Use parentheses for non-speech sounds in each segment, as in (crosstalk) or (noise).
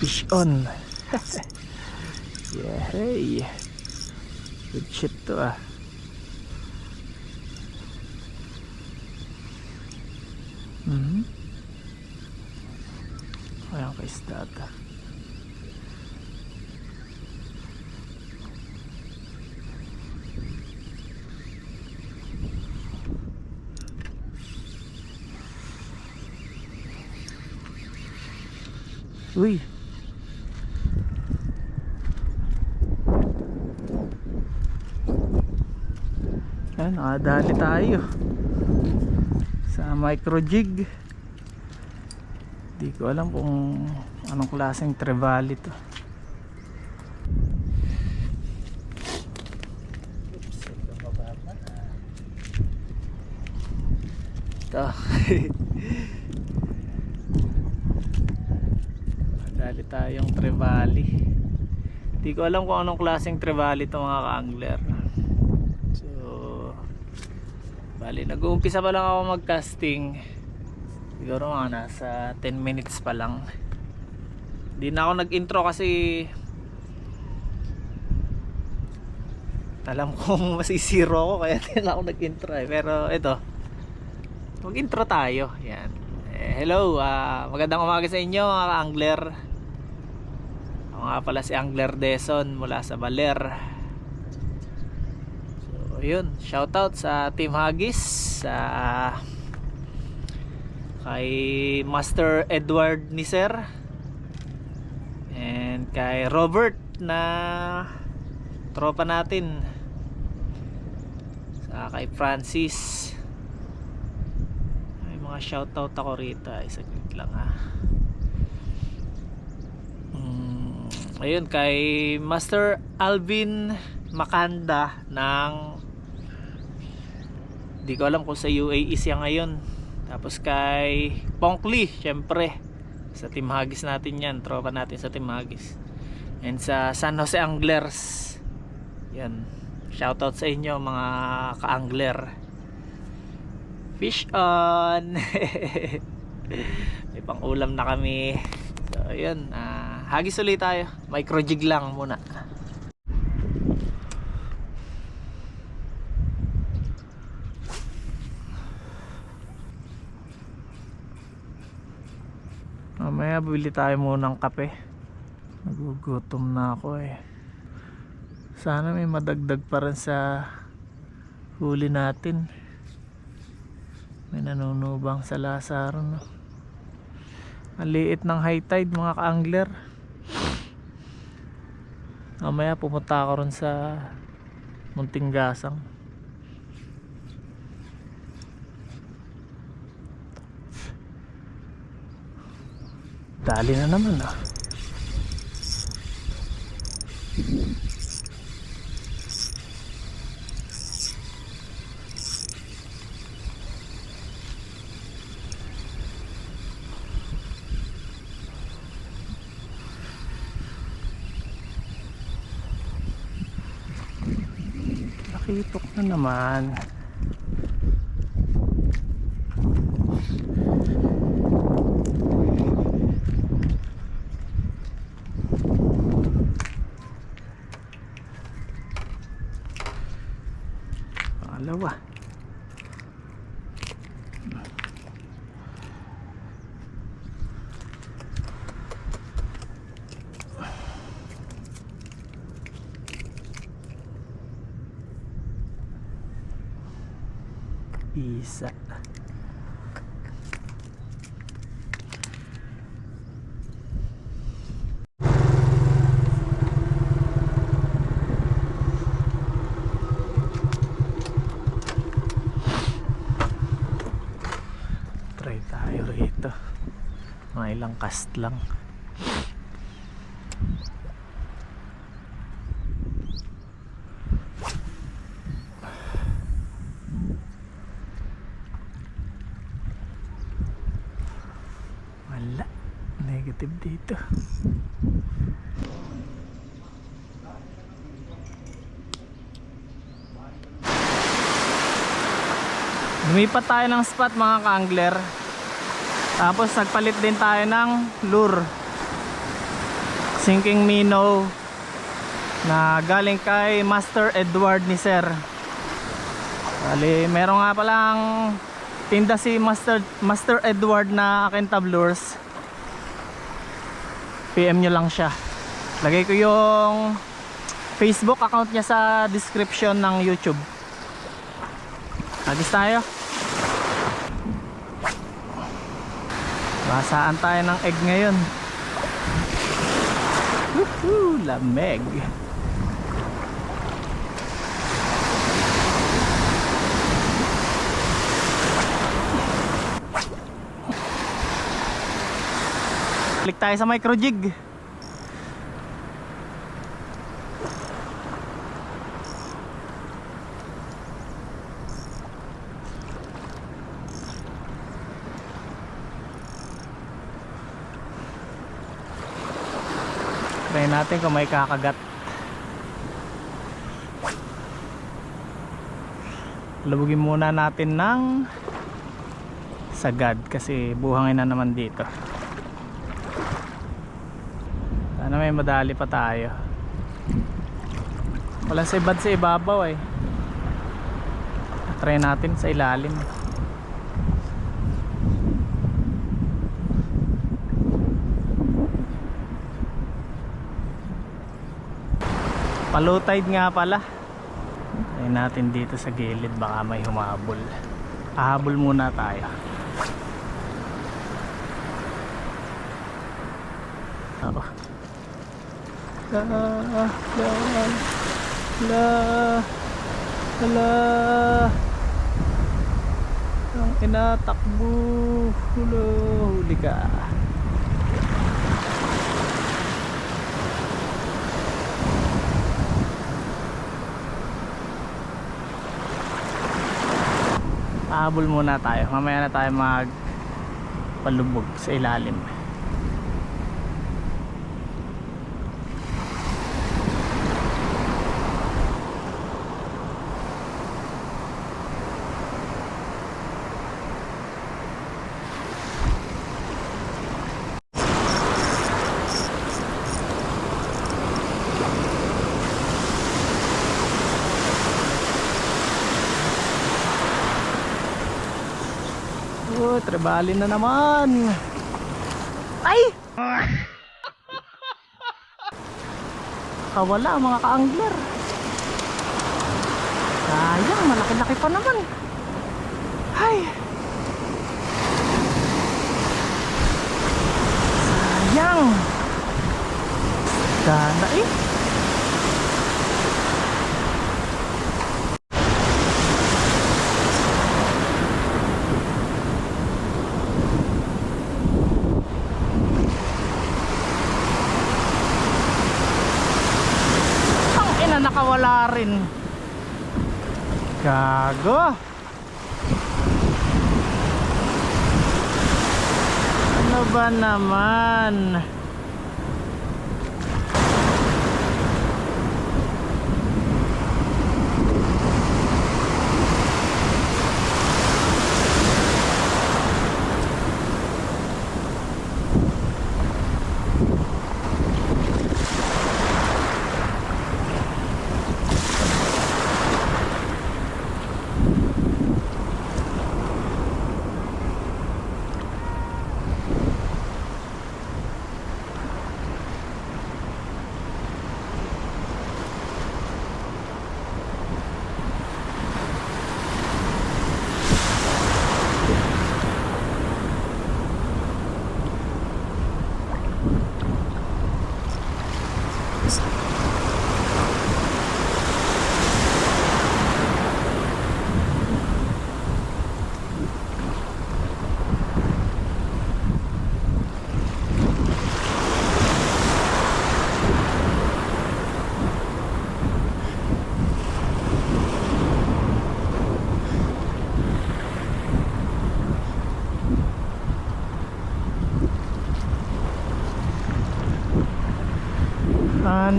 Fish on. yeah, hey. Good shit to ah. Mhm. Ayan ka isda ata. Uy. Ayan, nakadali tayo. Sa micro jig. Di ko alam kung anong klaseng trevally to. Ito (laughs) mababa. Ito. Dali tayong trevally. Di ko alam kung anong klaseng trevally to mga ka-angler. So, bali, nag-uumpisa pa lang ako mag-casting. Siguro mga nasa 10 minutes pa lang. Di na ako nag-intro kasi alam kong (laughs) masisiro ako kaya di na ako nag-intro eh. Pero ito, mag-intro tayo. Yan. Eh, hello, ah, magandang umaga sa inyo mga angler. Ako nga pala si Angler Deson mula sa Baler. So, yun. Shoutout sa Team Haggis, sa kay Master Edward Niser and kay Robert na tropa natin sa kay Francis may mga shoutout ako rito ay saglit lang ha Mm, ayun kay Master Alvin Makanda ng di ko alam kung sa UAE siya ngayon. Tapos kay Pongkli syempre sa Team Hagis natin yan tropa natin sa Team Hagis and sa San Jose Anglers yan shoutout sa inyo mga ka-angler. Fish on! (laughs) May pang ulam na kami. So yun ah, hagis ulit tayo. Micro jig lang muna mamaya bili tayo muna ng kape. Nagugutom na ako eh. Sana may madagdag pa rin sa huli natin. May nanunubang sa Lazaro no? Ang liit ng high tide mga ka-angler. Mamaya pumunta ako ron sa munting gasang dali na naman ah Nakitok na naman. Pangalawa. Isa. Try tayo rito. Mga ilang cast lang. Wala. Negative dito. Lumipat tayo ng spot mga ka-angler. Tapos nagpalit din tayo ng lure. sinking minnow na galing kay Master Edward ni Sir. Bali, meron nga palang tinda si Master, Master Edward na Kentablers PM nyo lang siya. Lagay ko yung Facebook account niya sa description ng YouTube. Agis tayo Basaan tayo ng egg ngayon? Woohoo, lamig Click tayo sa micro jig. Try natin kung may kakagat. Lubugin muna natin ng sagad kasi buhangin na naman dito. Sana may madali pa tayo. Wala sibad sa ibabaw eh. Try natin sa ilalim. Low tide nga pala. Try natin dito sa gilid baka may humabol. Hahabol muna tayo. Ako. La la la la ang inatakbo hulo huli ka Habol muna tayo. Mamaya na tayo mag palubog sa ilalim Oh, trebali na naman. Ay! Kawala mga ka-angler. Sayang, malaki-laki pa naman. Ay! Sayang! Gana eh. Ang ina nakawala rin. Gago. Ano ba naman?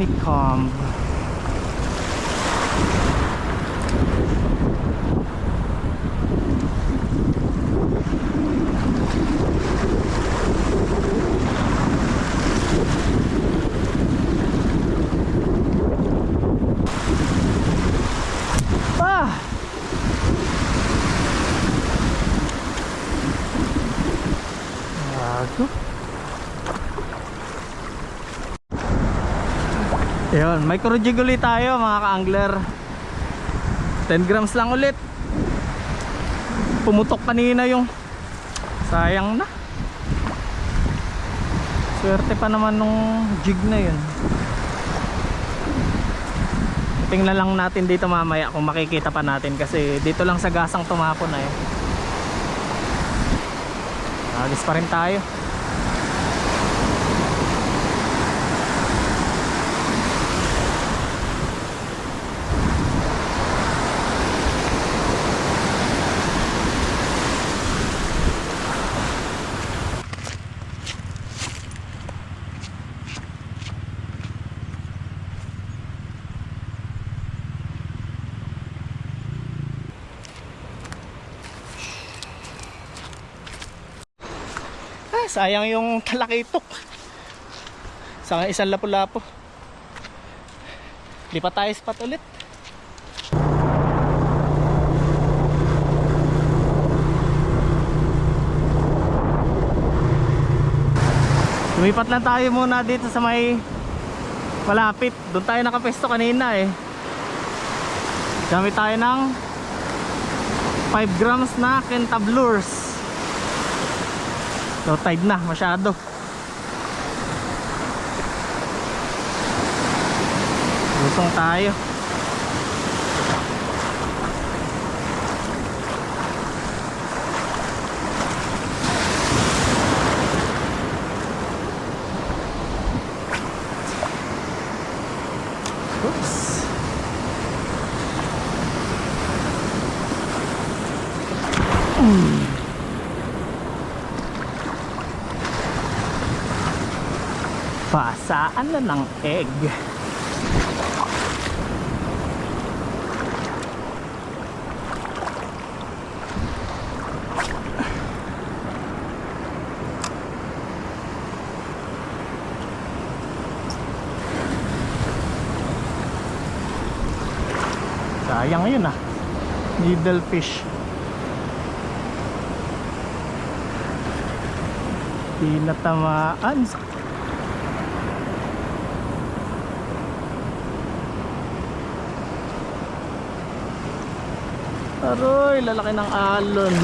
มีความ Yun, micro jig ulit tayo mga ka-angler. 10 grams lang ulit. Pumutok kanina yung Sayang na. Swerte pa naman nung jig na yun. Tingnan lang natin dito mamaya kung makikita pa natin Kasi dito lang sa gasang tumapon na eh. Alis pa rin tayo sayang yung talakitok. Sa isang lapu-lapo. Lipat tayo spot ulit. Lumipat lang tayo muna dito sa may malapit. Doon tayo nakapesto kanina eh. Gamit tayo ng 5 grams na kentablures. Low tide na masyado. Lusong tayo. Na ng egg. Sayang yun ah. Needle fish. Di natamaan. Aroy, lalaki ng alon.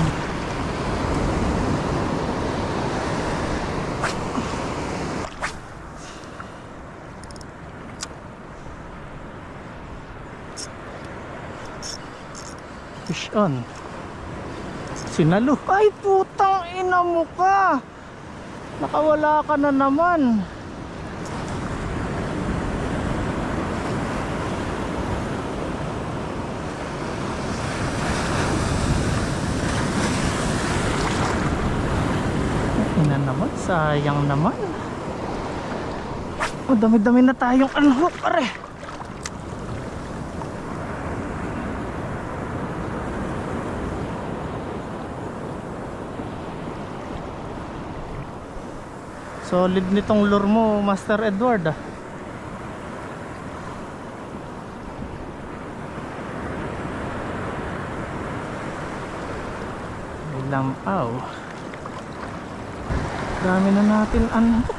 Fish on. Sinalo. Ay, putang ina mo ka. Nakawala ka na naman. Sayang naman. Oh, dami-dami na tayong unhook, pare. Solid nitong lure mo, Master Edward ah. Lampaw. Dami na natin unhook.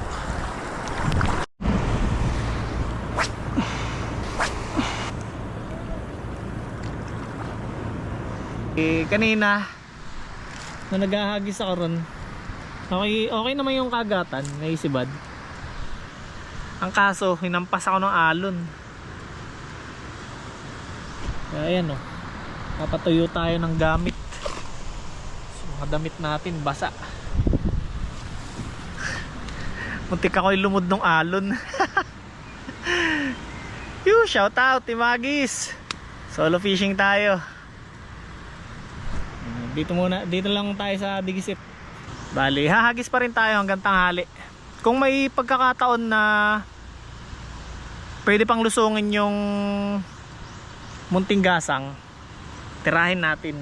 Eh, kanina, na naghahagis ako ron, Okay, okay naman yung kagatan, naisibad. Ang kaso, hinampas ako ng alon. Kaya ayan o. Papatuyo tayo ng gamit. So, mga damit natin, basa. Muntik ako lumod ng alon. (laughs) Yoo, shout out, Timagis. Solo fishing tayo. Dito muna, dito lang tayo sa Digisit. Bali, hahagis pa rin tayo hanggang tanghali. Kung may pagkakataon na pwede pang lusungin yung munting gasang, tirahin natin.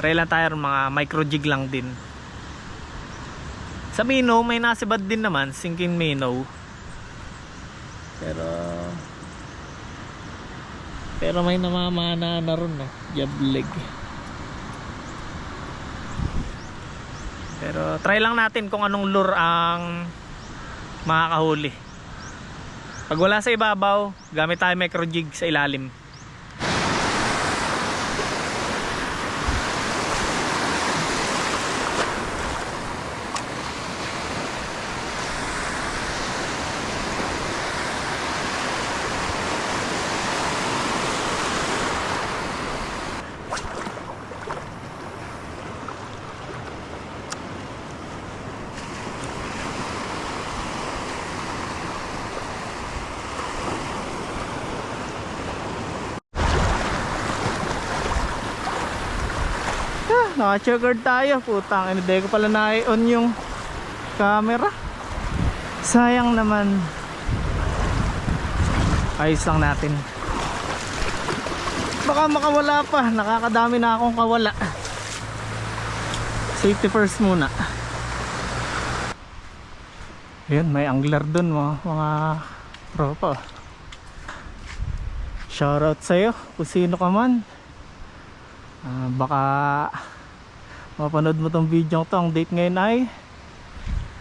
Try lang tayo mga micro jig lang din. Sa minnow, may nasibad din naman, sinking minnow. Pero pero may namamana na ron eh, jableg. Pero try lang natin kung anong lure ang makakahuli. Pag wala sa ibabaw, gamit tayo micro jig sa ilalim. Naka-checkered tayo. Putang, hindi ko pala na-on yung camera. Sayang naman. Ayos lang natin. Baka makawala pa. Nakakadami na akong kawala. Safety first muna. Yun, may angler dun mga, mga tropa. Shoutout sa'yo kung sino ka man. Ah, baka mapanood mo tong video to. Ang date ngayon ay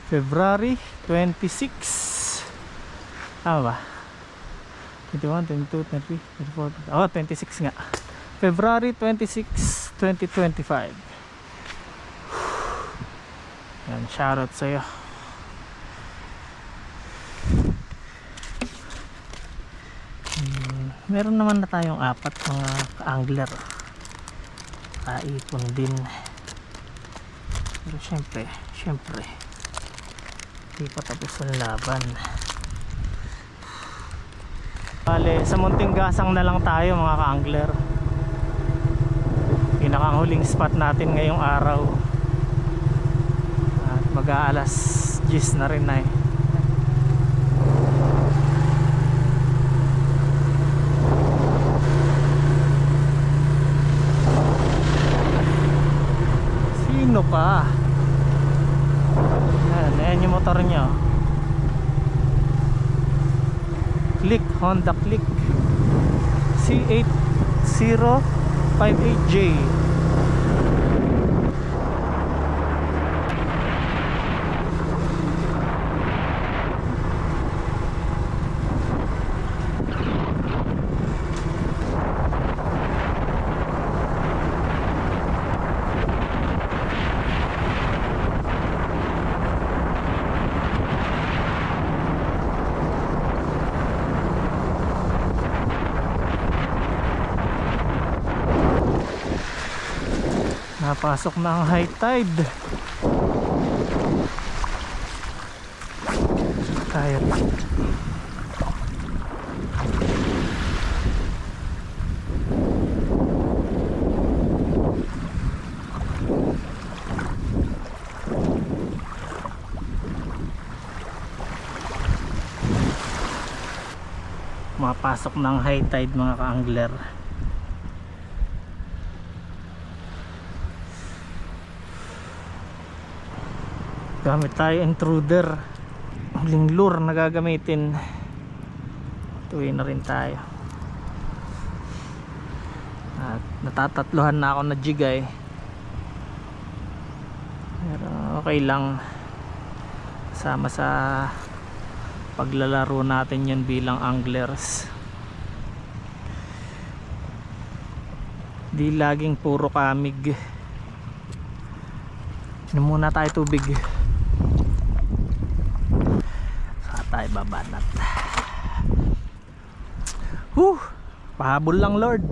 February 26 tama ba? 21, 22, 23, 24 oh 26 nga. February 26, 2025 yan shoutout sa'yo. Hmm, meron naman na tayong apat mga ka-angler. Kaipon din pero syempre syempre hindi pa tapos ang laban. Bale, sa munting gasang na lang tayo mga ka-angler. Pinakahuling spot natin ngayong araw. At mag-aalas 10 na rin na eh Sino pa? Ayan, yung motor nyo. Click, Honda Click. C8058J. Napasok na ang high tide. Tayo. Mapasok ng high tide mga ka-angler. Gamit tayo intruder. Huling lure na gagamitin. Tuwi na rin tayo. At natatatlohan na ako na jigay pero okay lang. Sama sa paglalaro natin yun bilang anglers. Di laging puro kamig. Inom muna tayo tubig Saka tayo babanat. Huh Pahabol lang Lord.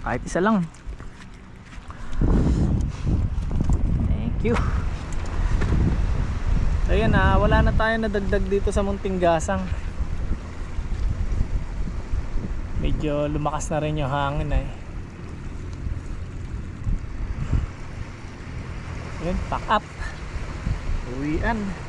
Kahit isa lang. Thank you. Ayun na, wala na tayo nadagdag dito sa munting gasang. Medyo lumakas na rin yung hangin eh. Yun, pack up. Uwian.